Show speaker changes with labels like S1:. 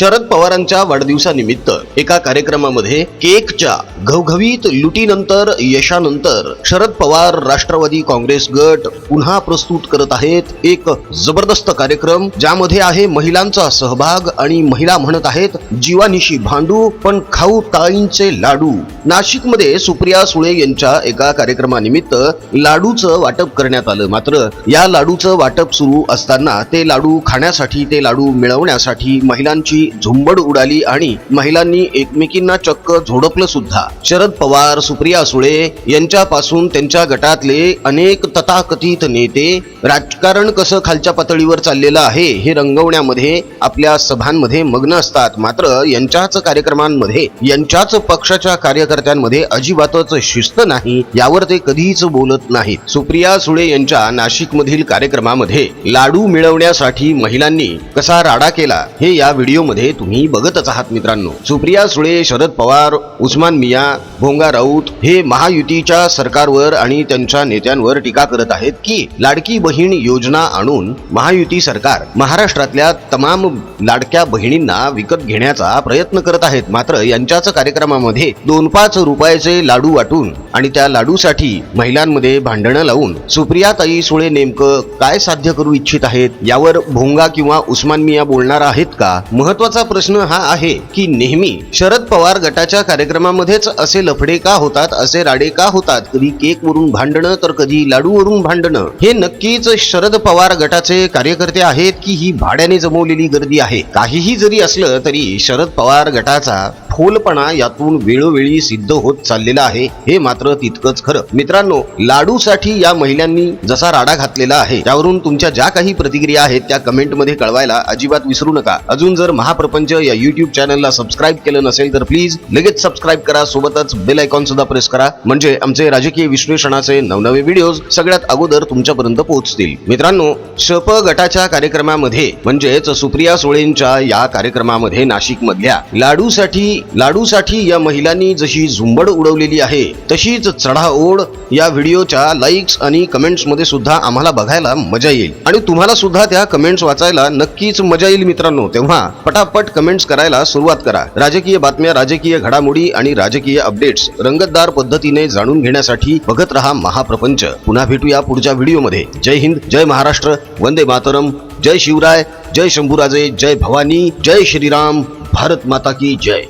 S1: शरद पवारांच्या वाढदिवसानिमित्त एका कार्यक्रमामध्ये केकच्या घवघवीत लुटीनंतर यशानंतर शरद पवार राष्ट्रवादी काँग्रेस गट पुन्हा प्रस्तुत करत आहेत. एक जबरदस्त कार्यक्रम ज्यामध्ये आहे महिलांचा सहभाग आणि महिला म्हणत आहेत जीवानिशी भांडू पण खाऊ ताईंचे लाडू. नाशिकमध्ये सुप्रिया सुळे यांच्या एका कार्यक्रमानिमित्त लाडूचं वाटप करण्यात आलं. मात्र या लाडूचं वाटप सुरू असताना ते लाडू खाण्यासाठी ते लाडू मिळवण्यासाठी महिलांची झुंबड उडाली आणि महिलांनी एकमेकींना चक्क झोडपलं सुद्धा. शरद पवार सुप्रिया सुळे यांच्यापासून त्यांच्या गटातले अनेक तथाकथित नेते राजकारण कसं खालच्या पातळीवर चाललेलं आहे हे रंगवण्यामध्ये आपल्या सभांमध्ये मग्न असतात. मात्र यांच्याच कार्यक्रमांमध्ये यांच्याच पक्षाच्या कार्यकर्त्यांमध्ये अजिबातच शिस्त नाही यावर ते कधीच बोलत नाहीत. सुप्रिया सुळे यांच्या नाशिकमधील कार्यक्रमामध्ये लाडू मिळवण्यासाठी महिलांनी कसा राडा केला हे या व्हिडिओमध्ये तुम्ही बघतच आहात मित्रांनो. सुप्रिया सुळे शरद पवार उस्मान मिया भोंगा राऊत हे महायुतीच्या सरकारवर आणि त्यांच्या नेत्यांवर टीका करत आहेत की लाडकी बहीण योजना आणून महायुती सरकार महाराष्ट्रातल्या तमाम लाडक्या बहिणींना विकत घेण्याचा प्रयत्न करत आहेत. मात्र यांच्याच कार्यक्रमामध्ये दोन पाच रुपयाचे लाडू वाटून आणि त्या लाडूसाठी महिलांमध्ये भांडणं लावून सुप्रिया ताई सुळे नेमकं काय साध्य करू इच्छित आहेत? यावर भोंगा किंवा उस्मान मिया बोलणार आहेत का? महत्त्वाचा प्रश्न हा आहे की नेहमी शरद पवार गटाच्या कार्यक्रमामध्येच असे लफडे का होतात असे राडे का होतात? कधी केक वरून भांडणं तर कधी लाडूवरून भांडणं? हे नक्कीच शरद पवार गटाचे कार्यकर्ते आहेत की ही भाड्याने जमवलेली गर्दी आहे. काहीही जरी असलं तरी शरद पवार गटाचा फोलपणा यातून वेळोवेळी सिद्ध होत चाललेला आहे हे मात्र तितकंच खरं. मित्रांनो लाडूसाठी या महिलांनी जसा राडा घातलेला आहे त्यावरून तुमच्या ज्या काही प्रतिक्रिया आहेत त्या कमेंटमध्ये कळवायला अजिबात विसरू नका. अजून जर महाप्रपंच या युट्यूब चॅनलला सबस्क्राईब केलं नसेल तर प्लीज लगेच सबस्क्राईब करा सोबतच बेल आयकॉन सुद्धा प्रेस करा. म्हणजे आमचे राजकीय विश्लेषणाचे नवनवे व्हिडिओज सगळ्यात अगोदर तुमच्यापर्यंत पोहोचतील. मित्रांनो शप गटाच्या कार्यक्रमामध्ये म्हणजेच सुप्रिया सुळेंच्या या कार्यक्रमामध्ये नाशिक मधल्या लाडूसाठी लाडूसाठी या महिलांनी जशी झुंबड उडवलेली आहे तशीच चढाओढ या व्हिडिओच्या लाईक्स आणि कमेंट्समध्ये सुद्धा आम्हाला बघायला मजा येईल. आणि तुम्हाला सुद्धा त्या कमेंट्स वाचायला नक्कीच मजा येईल मित्रांनो. तेव्हा पटापट कमेंट्स करायला सुरुवात करा. राजकीय बातम्या राजकीय घडामोडी आणि राजकीय अपडेट्स रंगतदार पद्धतीने जाणून घेण्यासाठी बघत रहा महाप्रपंच. पुन्हा भेटूया पुढच्या व्हिडिओमध्ये. जय हिंद जय महाराष्ट्र वंदे मातरम. जय शिवराय जय शंभूराजे जय भवानी जय श्रीराम. भारत माता की जय.